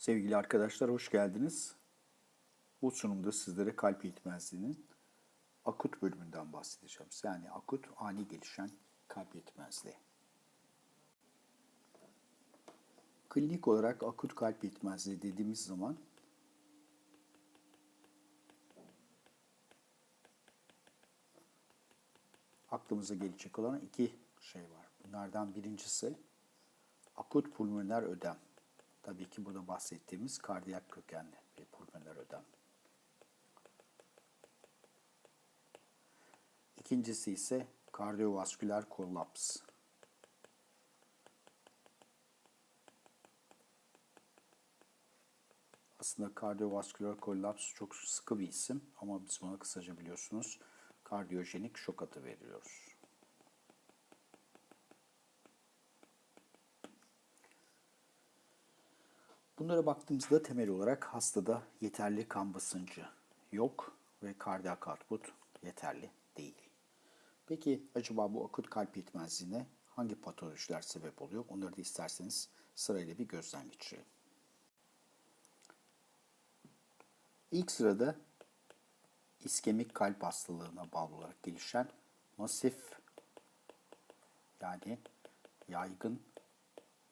Sevgili arkadaşlar hoş geldiniz. Bu sunumda sizlere kalp yetmezliğinin akut bölümünden bahsedeceğim. Yani akut ani gelişen kalp yetmezliği. Klinik olarak akut kalp yetmezliği dediğimiz zaman aklımıza gelecek olan iki şey var. Bunlardan birincisi akut pulmoner ödem. Tabii ki burada bahsettiğimiz kardiyak kökenli bir pulmoner ödem. İkincisi ise kardiyovasküler kollaps. Aslında kardiyovasküler kollaps çok sıkı bir isim ama biz buna kısaca biliyorsunuz kardiyojenik şok adı veriyoruz. Bunlara baktığımızda temel olarak hastada yeterli kan basıncı yok ve kardiyak output yeterli değil. Peki acaba bu akut kalp yetmezliğine hangi patolojiler sebep oluyor? Onları da isterseniz sırayla bir gözden geçirelim. İlk sırada iskemik kalp hastalığına bağlı olarak gelişen masif yani yaygın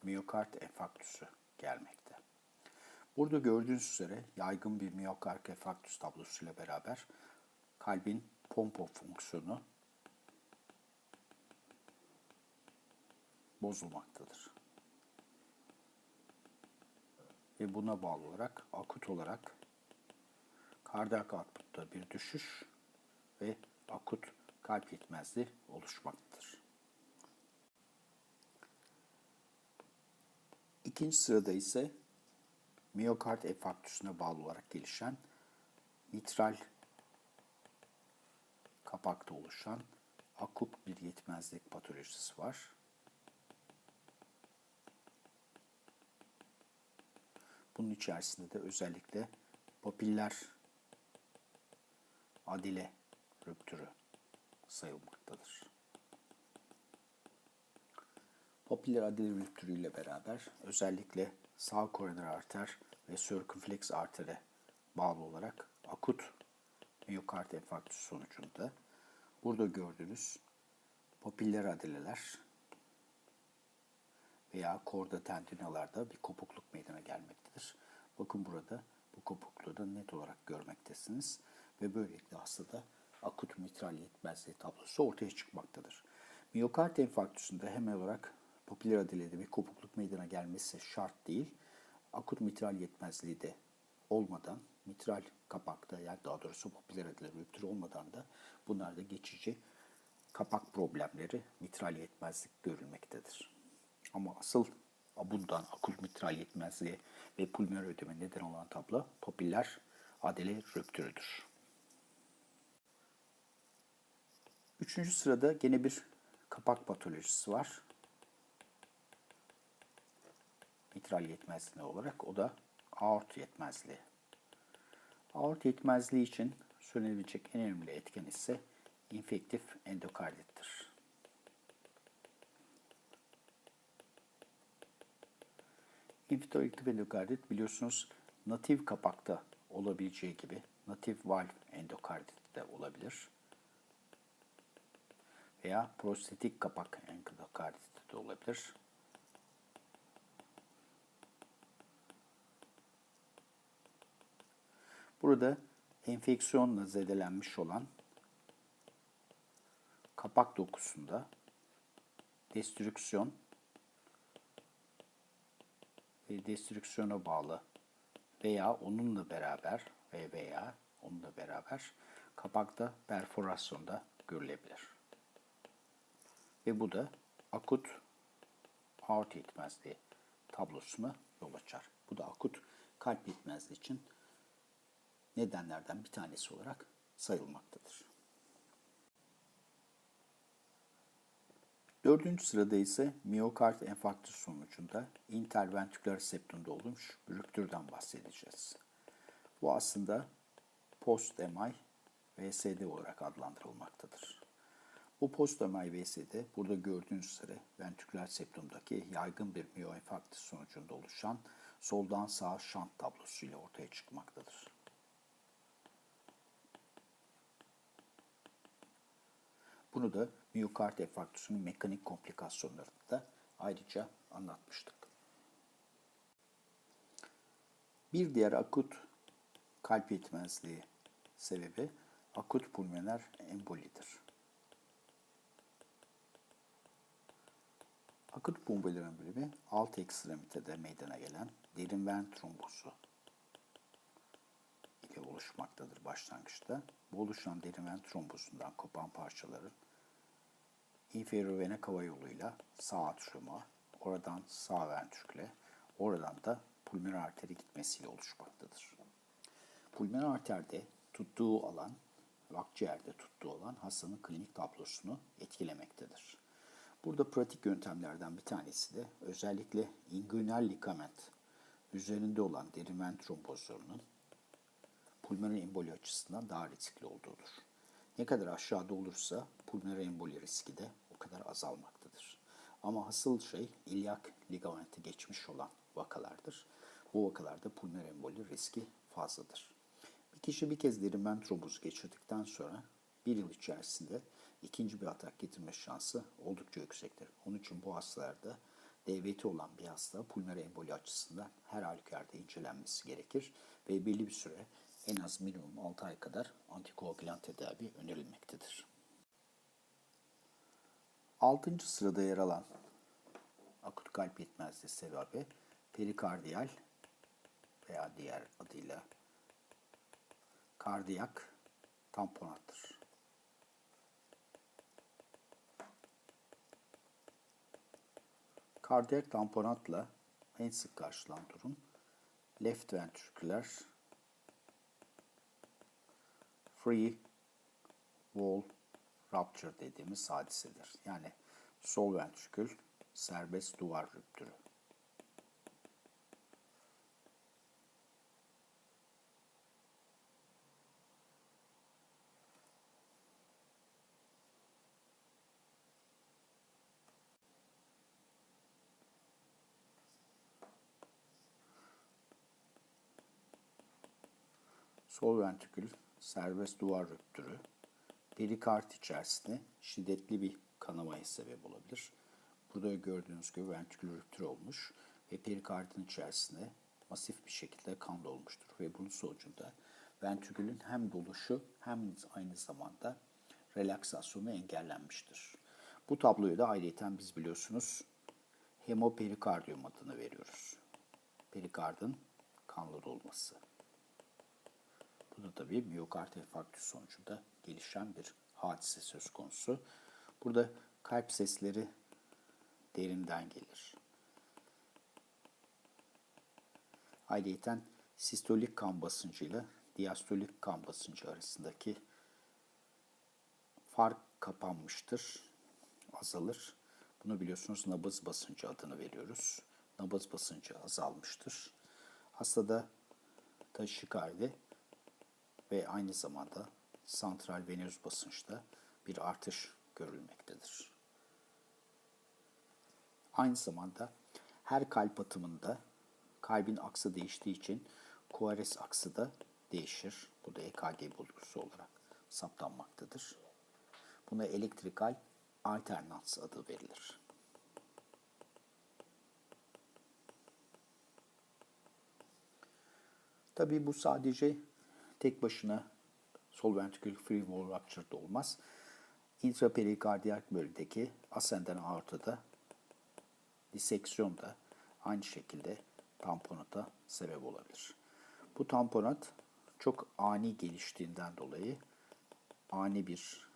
miyokard enfarktüsü gelmekte. Burada gördüğünüz üzere yaygın bir miyokard enfarktüs tablosuyla beraber kalbin pompa fonksiyonu bozulmaktadır. Ve buna bağlı olarak akut olarak kardiyak output'ta bir düşüş ve akut kalp yetmezliği oluşmaktadır. İkinci sırada ise miyokard enfarktüsüne bağlı olarak gelişen mitral kapakta oluşan akut bir yetmezlik patolojisi var. Bunun içerisinde de özellikle papiller adile rüptürü sayılmaktadır. Papiller adile rüptürü ile beraber özellikle sağ koroner arter ve circumflex artere bağlı olarak akut miyokard enfarktüsü sonucunda burada gördüğünüz papiller adileler veya korda tendinalarda bir kopukluk meydana gelmektedir. Bakın burada bu kopukluğu da net olarak görmektesiniz ve böylelikle hastada akut mitral yetmezliği tablosu ortaya çıkmaktadır. Miyokard enfarktüsünde hemen olarak papiller adilede bir kopukluk meydana gelmesi şart değil. Akut mitral yetmezliği de olmadan, mitral kapakta yani daha doğrusu papiller adile rüptür olmadan da bunlarda geçici kapak problemleri, mitral yetmezlik görülmektedir. Ama asıl bundan akut mitral yetmezliği ve pulmoner ödeme neden olan tablo papiller adele rüptürüdür. Üçüncü sırada gene bir kapak patolojisi var. Mitral yetmezliği olarak o da aort yetmezliği. Aort yetmezliği için söylenebilecek en önemli etken ise infektif endokardittir. İnfektif endokardit biliyorsunuz natif kapakta olabileceği gibi natif valv endokardit de olabilir. Veya prostetik kapak endokardit de olabilir. Burada enfeksiyonla zedelenmiş olan kapak dokusunda destrüksiyon ve destrüksiyona bağlı veya onunla beraber ve veya onunla beraber kapakta perforasyonda görülebilir. Ve bu da akut aort yetmezliği tablosuna yol açar. Bu da akut kalp yetmezliği için nedenlerden bir tanesi olarak sayılmaktadır. Dördüncü sırada ise miyokard enfarktüsü sonucunda interventriküler septumda olmuş bir rüptürden bahsedeceğiz. Bu aslında post-MI VSD olarak adlandırılmaktadır. Bu post-MI VSD burada gördüğünüz üzere ventriküler septumdaki yaygın bir miyoenfarktüs sonucunda oluşan soldan sağa şant tablosuyla ortaya çıkmaktadır. Bunu da miyokard enfarktüsünün mekanik komplikasyonlarında ayrıca anlatmıştık. Bir diğer akut kalp yetmezliği sebebi akut pulmoner embolidir. Akut pulmoner emboli alt ekstremitede meydana gelen derin ven trombosu ile oluşmaktadır başlangıçta. Bu oluşan derin ven trombosundan kopan parçaların inferior vena kava yoluyla sağ atriuma, oradan sağ ventriküle, oradan da pulmoner arteri gitmesiyle oluşmaktadır. Pulmoner arterde tuttuğu alan, akciğerde tuttuğu alan hastanın klinik tablosunu etkilemektedir. Burada pratik yöntemlerden bir tanesi de özellikle inguinal ligament üzerinde olan derin ven trombozlarının pulmoner emboli açısından daha riskli olduğudur. Ne kadar aşağıda olursa pulmoner emboli riski de o kadar azalmaktadır. Ama asıl şey ilyak ligamenti geçmiş olan vakalardır. Bu vakalarda pulmoner emboli riski fazladır. Bir kişi bir kez derin ven trombozu geçirdikten sonra bir yıl içerisinde ikinci bir atak getirme şansı oldukça yüksektir. Onun için bu hastalarda DVT olan bir hasta pulmoner emboli açısından her halükarda incelenmesi gerekir ve belli bir süre en az minimum 6 ay kadar antikoagülan tedavi önerilmektedir. Altıncı sırada yer alan akut kalp yetmezliği sebebi perikardiyal veya diğer adıyla kardiyak tamponattır. Kardiyak tamponatla en sık karşılan durum left ventricüler free wall rupture dediğimiz hadisedir. Yani sol ventrikül serbest duvar rüptürü. Sol ventrikül serbest duvar rüptürü perikard içerisinde şiddetli bir kanamaya sebep olabilir. Burada gördüğünüz gibi ventrikül rüptür olmuş ve perikardın içerisinde masif bir şekilde kan dolmuştur ve bunun sonucunda ventrikülün hem doluşu hem aynı zamanda relaksasyonu engellenmiştir. Bu tabloyu da ayrıca biz biliyorsunuz hemoperikardiyum adını veriyoruz. Perikardın kanlı dolması. Bu da tabii miyokard enfarktüsü sonucunda gelişen bir hadise söz konusu. Burada kalp sesleri derinden gelir. Ayrıca sistolik kan basıncıyla diastolik kan basıncı arasındaki fark kapanmıştır, azalır. Bunu biliyorsunuz nabız basıncı adını veriyoruz. Nabız basıncı azalmıştır. Hastada taşikardi ve aynı zamanda santral venöz basınçta bir artış görülmektedir. Aynı zamanda her kalp atımında kalbin aksı değiştiği için Kuares aksı da değişir. Bu da EKG bulgusu olarak saptanmaktadır. Buna elektrikal alternans adı verilir. Tabii bu sadece tek sol ventrikül free wall rupture'da olmaz. Intraperikardiyak bölgedeki ascenden aortada diseksiyon da aynı şekilde tamponata sebep olabilir. Bu tamponat çok ani geliştiğinden dolayı ani bir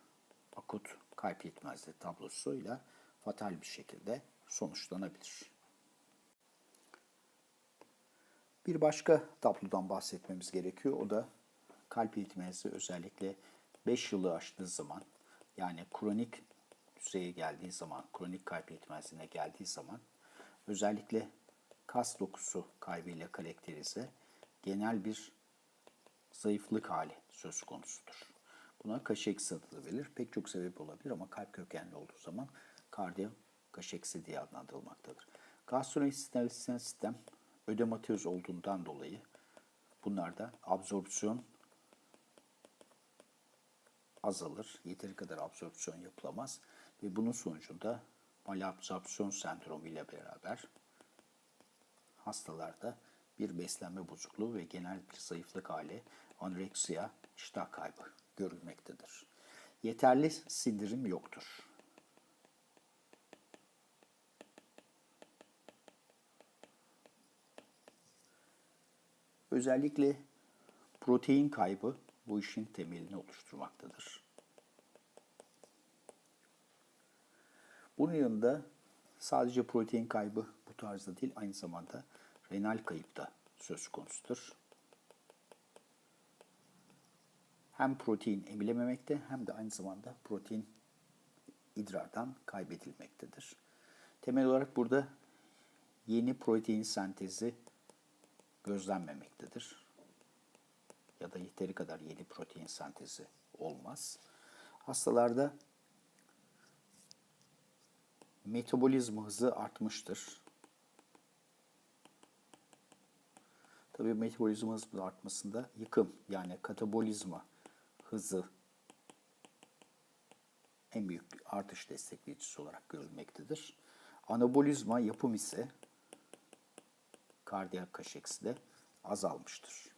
akut kalp yetmezliği tablosuyla fatal bir şekilde sonuçlanabilir. Bir başka tablodan bahsetmemiz gerekiyor. O da kalp yetmezliği özellikle 5 yılı aştığı zaman yani kronik düzeye geldiği zaman, kronik kalp yetmezliğine geldiği zaman özellikle kas dokusu kaybıyla karakterize genel bir zayıflık hali söz konusudur. Buna kaşeksi adı verilir. Pek çok sebep olabilir ama kalp kökenli olduğu zaman kardiyak kaşeksi diye adlandırılmaktadır. Gastrointestinal sistem ödematöz olduğundan dolayı bunlarda absorpsiyon azalır. Yeteri kadar absorpsiyon yapılamaz ve bunun sonucunda malabsorpsiyon sendromu ile beraber hastalarda bir beslenme bozukluğu ve genel bir zayıflık hali, anoreksiya, iştah kaybı görülmektedir. Yeterli sindirim yoktur. Özellikle protein kaybı bu işin temelini oluşturmaktadır. Bunun yanında sadece protein kaybı bu tarzda değil, aynı zamanda renal kayıp da söz konusudur. Hem protein emilememekte hem de aynı zamanda protein idrardan kaybedilmektedir. Temel olarak burada yeni protein sentezi gözlenmemektedir. Ya da yeteri kadar yeni protein sentezi olmaz. Hastalarda metabolizma hızı artmıştır. Tabii metabolizma hızı artmasında yıkım yani katabolizma hızı en büyük artış destekleyicisi olarak görülmektedir. Anabolizma yapım ise kardiyak kaşeksi de azalmıştır.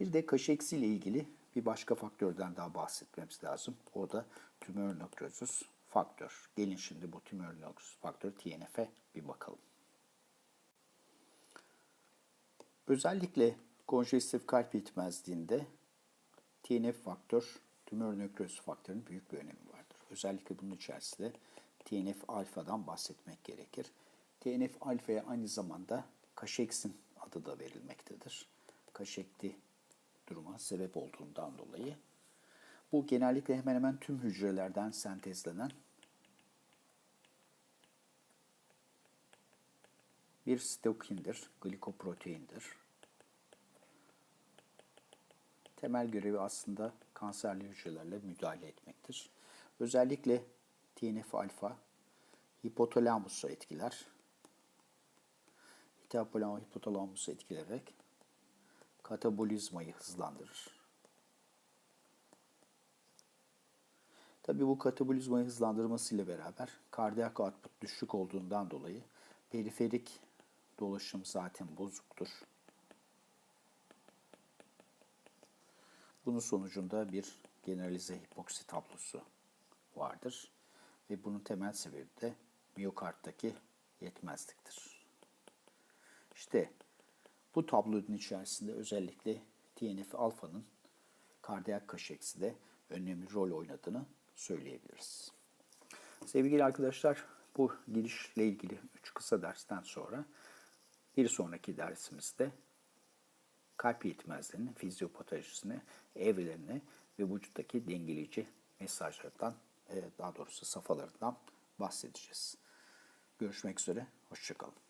Bir de kaşeksi ile ilgili bir başka faktörden daha bahsetmemiz lazım. O da tümör nökrozüs faktör. Gelin şimdi bu tümör nökrozüs faktör TNF'e bir bakalım. Özellikle konjestif kalp yetmezliğinde TNF faktör, tümör nökrozüs faktörünün büyük bir önemi vardır. Özellikle bunun içerisinde TNF alfadan bahsetmek gerekir. TNF alfaya aynı zamanda kaşeksin adı da verilmektedir. Kaşekli duruma sebep olduğundan dolayı. Bu genellikle hemen hemen tüm hücrelerden sentezlenen bir stokindir, glikoproteindir. Temel görevi aslında kanserli hücrelerle müdahale etmektir. Özellikle TNF alfa hipotalamusu etkiler. Hipotalamusu etkileyerek katabolizmayı hızlandırır. Tabi bu katabolizmayı hızlandırmasıyla beraber kardiyak output düşük olduğundan dolayı periferik dolaşım zaten bozuktur. Bunun sonucunda bir generalize hipoksi tablosu vardır ve bunun temel sebebi de miyokarttaki yetmezliktir. İşte bu tablonun içerisinde özellikle TNF alfanın kardiyak kaşekside önemli rol oynadığını söyleyebiliriz. Sevgili arkadaşlar, bu girişle ilgili 3 kısa dersten sonra bir sonraki dersimizde kalp yetmezliğinin fizyopatolojisine, evrelerine ve vücuttaki dengeleyici mesajlardan, daha doğrusu safhalarından bahsedeceğiz. Görüşmek üzere, hoşçakalın.